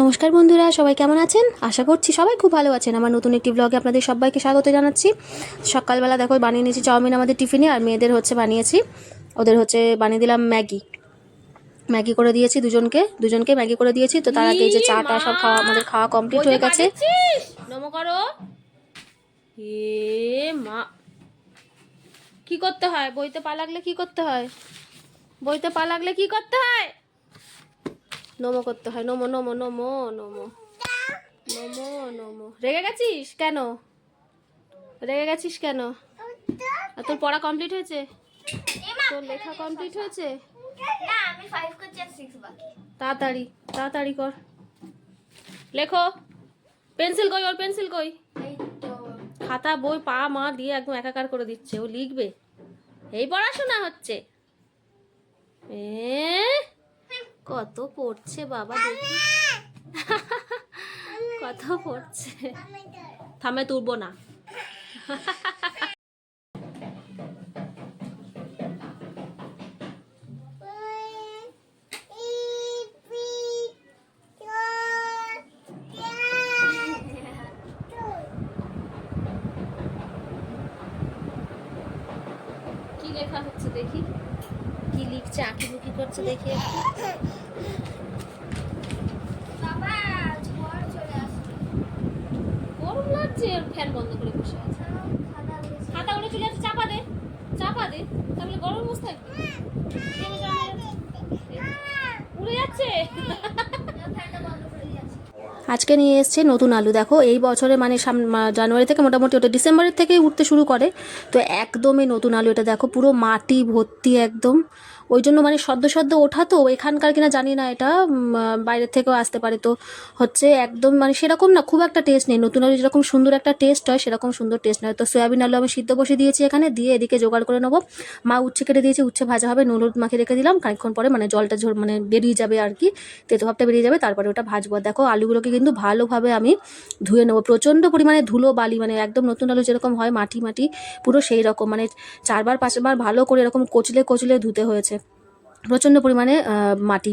নমস্কার বন্ধুরা সবাই কেমন আছেন? আশা করছি সবাই খুব ভালো আছেন। আমার নতুন একটি ব্লগে আপনাদের সবাইকে স্বাগত জানাচ্ছি। সকালবেলা দেখো বানিয়ে নিয়েছি চাউমিন আমাদের টিফিনে আর মেয়েদের হচ্ছে বানিয়েছি। ওদের হচ্ছে বানিয়ে দিলাম ম্যাগি। ম্যাগি করে দিয়েছি দুজনকে দুজনকে ম্যাগি করে দিয়েছি। তো তার আগে যে চাটা সব খাওয়া আমাদের খাওয়া কমপ্লিট হয়ে গেছে। মা। কি করতে হয়? বইতে পা লাগলে কি করতে হয়? বইতে পা লাগলে কি করতে হয়? নমো করতে হয় নমো নমো নমো নমো। নমো নমো। রেগে গেছিস কেন? রেগে গেছিস কেন? আর তোর পড়া কমপ্লিট হয়েছে? তোর লেখা কমপ্লিট হয়েছে? তাড়াতাড়ি তাড়াতাড়ি কর। লেখো। পেন্সিল কই ওর পেন্সিল কই? এই খাতা বই পা মা দিয়ে একদম একাকার করে দিচ্ছে ও লিখবে। এই পড়াশোনা হচ্ছে। এ কত পড়ছে বাবা দেখি। কত পড়ছে। থামে তুলবো না। কি লেখা হচ্ছে দেখি। কি লিখছে আঁকি বুকি করছে দেখি। আসছে। গরম লাগছে ফ্যান বন্ধ করে বসে আছে। খাতা উড়েছে উড়ে চলে আসে চাপা দে চাপা দে তাহলে গরম বসে থাকবে উড়ে যাচ্ছে ফ্যানটা বন্ধ করে দিয়েছে আজকে নিয়ে এসছে নতুন আলু। দেখো, এই বছরে মানে জানুয়ারি থেকে মোটামুটি ওটা ডিসেম্বরের থেকেই উঠতে শুরু করে। তো একদমই নতুন আলু এটা, দেখো, পুরো মাটি ভর্তি একদম। ওই জন্য মানে সদ্য সদ্য ওঠা তো এখানকার কিনা জানি না এটা বাইরের থেকেও আসতে পারে তো। হচ্ছে একদম মানে সেরকম না, খুব একটা টেস্ট নেই। নতুন আলু যেরকম সুন্দর একটা টেস্ট হয়, সেরকম সুন্দর টেস্ট নয় তো সয়াবিন আলু আমি সিদ্ধ বসে দিয়েছি এখানে, দিয়ে এদিকে জোগাড় করে নেব। মা উচ্ছে কেটে দিয়েছি, উচ্ছে ভাজা হবে, নুন হলুদ মাখিয়ে রেখে দিলাম। খানিকক্ষণ পরে মানে জলটা ঝর মানে বেরিয়ে যাবে আর কি, তেতো ভাবটা বেরিয়ে যাবে, তারপরে ওটা ভাজবো। দেখো আলুগুলোকে কিন্তু ভালোভাবে আমি ধুয়ে নেব। প্রচণ্ড পরিমাণে ধুলো বালি মানে একদম নতুন আলু যেরকম হয়, মাটি মাটি, পুরো সেই রকম। মানে চারবার, পাঁচবার ভালো করে এরকম কচলে কচলে ধুতে হয়েছে। প্রচণ্ড পরিমাণে মাটি।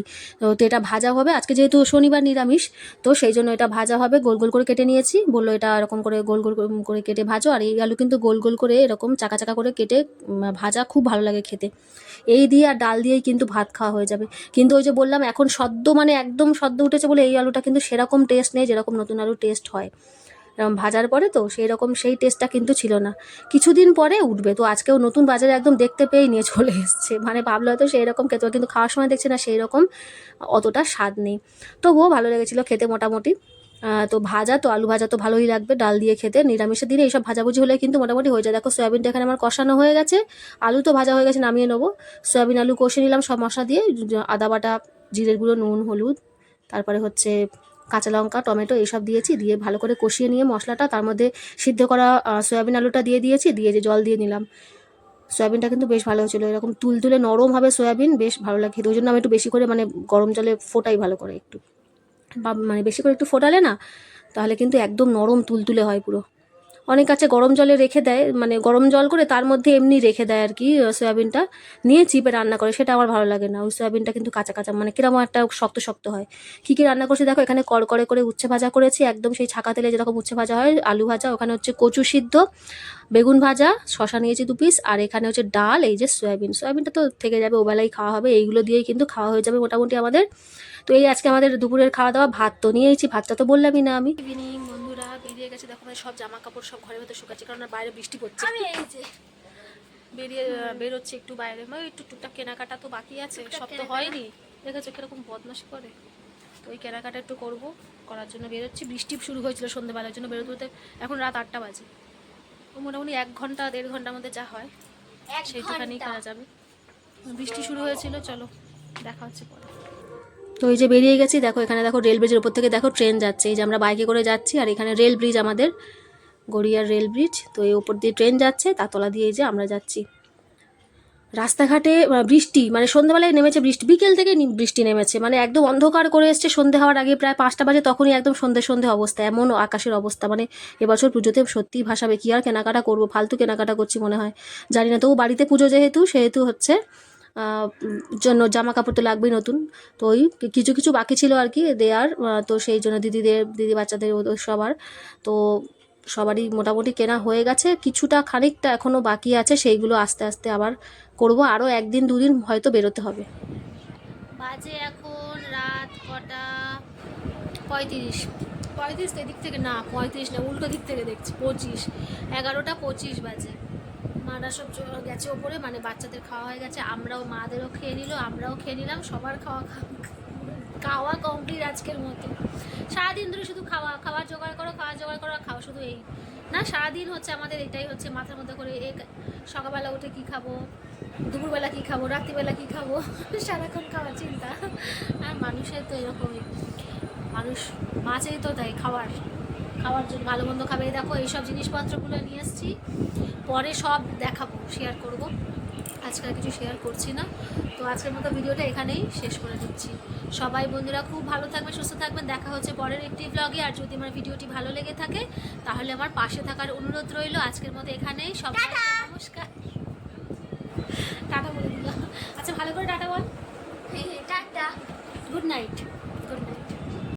তো এটা ভাজা হবে। আজকে যেহেতু শনিবার নিরামিষ, তো সেই জন্য এটা ভাজা হবে। গোল গোল করে কেটে নিয়েছি। বলল এটা এরকম করে গোল গোল করে কেটে ভাজো। আর এই আলু কিন্তু গোল গোল করে এরকম চাকা চাকা করে কেটে ভাজা খুব ভালো লাগে খেতে। এই দিয়ে আর ডাল দিয়েই কিন্তু ভাত খাওয়া হয়ে যাবে। কিন্তু ওই যে বললাম, এখন সদ্য মানে একদম সদ্য উঠেছে বলে এই আলুটা কিন্তু সেরকম টেস্ট নেই, যেরকম নতুন আলু টেস্ট হয়। এরকম ভাজার পরে তো সেই রকম সেই টেস্টটা কিন্তু ছিল না। কিছুদিন পরে উঠবে, তো আজকেও নতুন বাজারে একদম দেখতে পেয়ে নিয়ে চলে এসছে। মানে ভাবলো হয়তো সেই রকম খেতে কিন্তু খাওয়ার সময় দেখছে না সেই রকম অতটা স্বাদ নেই। তবুও ভালো লেগেছিলো খেতে মোটামুটি। তো ভাজা, তো আলু ভাজা তো ভালোই লাগবে, ডাল দিয়ে খেতে, নিরামিষের দিনে এইসব ভাজাভুজি হলে কিন্তু মোটামুটি হয়ে যায়। দেখো সয়াবিনটা এখানে আমার কষানো হয়ে গেছে। আলু তো ভাজা হয়ে গেছে, নামিয়ে নেব। সয়াবিন, আলু কষে নিলাম সব মশলা দিয়ে, আদা বাটা, জিরের গুঁড়ো, নুন, হলুদ, তারপরে হচ্ছে কাঁচা লঙ্কা, টমেটো এইসব দিয়েছি, দিয়ে ভালো করে কষিয়ে নিয়ে মশলাটা তার মধ্যে সিদ্ধ করা সয়াবিন আলুটা দিয়ে দিয়েছি, দিয়ে যে জল দিয়ে নিলাম। সয়াবিনটা কিন্তু বেশ ভালো হয়েছিলো, এরকম তুলতুলে নরম হবে সয়াবিন বেশ ভালো লাগে, ওই জন্য আমি একটু বেশি করে মানে গরম জলে ফোটাই ভালো করে একটু। বা মানে বেশি করে একটু ফোটালে না, তাহলে কিন্তু একদম নরম তুলতুলে হয় পুরো। অনেক আছে, গরম জলে রেখে দেয় মানে গরম জল করে তার মধ্যে এমনি রেখে দেয় আর কি সয়াবিনটা। নিয়ে চিপে রান্না করে, সেটা আমার ভালো লাগে না। ওই সয়াবিনটা কিন্তু কাঁচা কাঁচা মানে কীরকম একটা শক্ত শক্ত হয়। কী কী রান্না করছি দেখো, এখানে কড়কড়ে করে উচ্ছে ভাজা করেছি, একদম সেই ছাকা তেলে যেরকম উচ্ছে ভাজা হয়, আলু ভাজা, ওখানে হচ্ছে কচু সিদ্ধ, বেগুন ভাজা শশা নিয়েছি দু পিস আর এখানে হচ্ছে ডাল, এই যে সয়াবিন। সয়াবিনটা তো থেকে যাবে ওবেলাই খাওয়া হবে, এইগুলো দিয়েই কিন্তু খাওয়া হয়ে যাবে মোটামুটি আমাদের। তো এই আজকে আমাদের দুপুরের খাওয়া দাওয়া, ভাত তো নিয়েছি ভাতটা তো বললামই না আমি। ইভিনিং বেরিয়ে গেছে দেখো মানে সব জামা কাপড় সব ঘরের ভেতর শুকাচ্ছে কারণ বাইরে বৃষ্টি পড়ছে। আমি এই যে। বেরিয়ে বেরোচ্ছে একটু বাইরে। মানে একটু টুকটাক কেনাকাটা তো বাকি আছে সব তো হয়নি। দেখেছ কীরকম বদমাশি করে? তো ওই কেনাকাটা একটু করব করার জন্য বেরোচ্ছি। বৃষ্টি শুরু হয়েছিল সন্ধ্যেবেলার জন্য বেরোতে এখন রাত আটটা বাজে। ও মোটামুটি এক ঘণ্টা দেড় ঘণ্টার মধ্যে যা হয় সেইটুখানি করা যাবে। বৃষ্টি শুরু হয়েছিল চলো দেখা হচ্ছে পরে। তো এই যে বেরিয়ে গেছি, দেখো এখানে দেখো রেল ব্রিজের উপর থেকে দেখো ট্রেন যাচ্ছে। এই যে আমরা বাইকে করে যাচ্ছি আর এখানে রেল ব্রিজ আমাদের, গড়িয়ার রেল ব্রিজ তো এই ওপর দিয়ে ট্রেন যাচ্ছে তাতলা দিয়ে যে আমরা যাচ্ছি। রাস্তাঘাটে বৃষ্টি মানে সন্ধ্যাবেলায় নেমেছে বৃষ্টি, বিকেল থেকে বৃষ্টি নেমেছে মানে একদম অন্ধকার করে এসছে, সন্ধে হওয়ার আগে প্রায় পাঁচটা বাজে তখনই একদম সন্ধে সন্ধে অবস্থা, এমন আকাশের অবস্থা মানে এবছর পুজোতে সত্যিই ভাসাবে কি আর কেনাকাটা করব, ফালতু কেনাকাটা করছি মনে হয়। জানি না, তবু বাড়িতে পুজো যেহেতু, সেহেতু হচ্ছে জন্য জামা কাপড় তো লাগবেই নতুন। তো ওই কিছু কিছু বাকি ছিল আর কি দেওয়ার আহ, তো সেই জন্য দিদিদের দিদি বাচ্চাদের সবার। তো সবারই মোটামুটি কেনা হয়ে গেছে। কিছুটা খানিকটা এখনও বাকি আছে সেইগুলো আস্তে আস্তে আবার করব। আরও একদিন দুদিন হয়তো বেরোতে হবে। বাজে এখন রাত কটা পঁয়ত্রিশ। পঁয়ত্রিশ এদিক থেকে না পঁয়ত্রিশ না উল্টো দিক থেকে দেখছি পঁচিশ। এগারোটা পঁচিশ বাজে। মারা সব গেছে ওপরে মানে বাচ্চাদের খাওয়া হয়ে গেছে, আমরাও মাদেরও খেয়ে নিল, আমরাও খেয়ে নিলাম, সবার খাওয়া খাওয়া কমপ্লিট আজকের মতো। সারাদিন ধরে শুধু খাওয়া খাওয়ার জোগাড় করো খাওয়ার জোগাড় করো খাওয়া শুধু এই। না, সারাদিন হচ্ছে আমাদের এটাই হচ্ছে, মাথার মধ্যে করে এক, সকালবেলা উঠে কি খাব, দুপুরবেলা কি খাব, রাত্রিবেলা কি খাব, সারাক্ষণ খাওয়ার চিন্তা। আর মানুষের তো এরকমই। মানুষ মাছেই তো তাই খাওয়ার। খাওয়ার জন্য ভালো মন্দ খাবে এই দেখো এইসব জিনিসপত্রগুলো নিয়ে এসেছি। পরে সব দেখাবো শেয়ার করব। আজকে আর কিছু শেয়ার করছি না। তো আজকের মতো ভিডিওটা এখানেই শেষ করে দিচ্ছি। সবাই বন্ধুরা খুব ভালো থাকবেন সুস্থ থাকবেন। দেখা হচ্ছে পরের একটি ব্লগে আর যদি আমার ভিডিওটি ভালো লেগে থাকে তাহলে আমার পাশে থাকার অনুরোধ রইল। আজকের মতো এখানেই সবাই নমস্কার। টাটা বলে আচ্ছা ভালো করে টাটা বল। Tata. Good night good night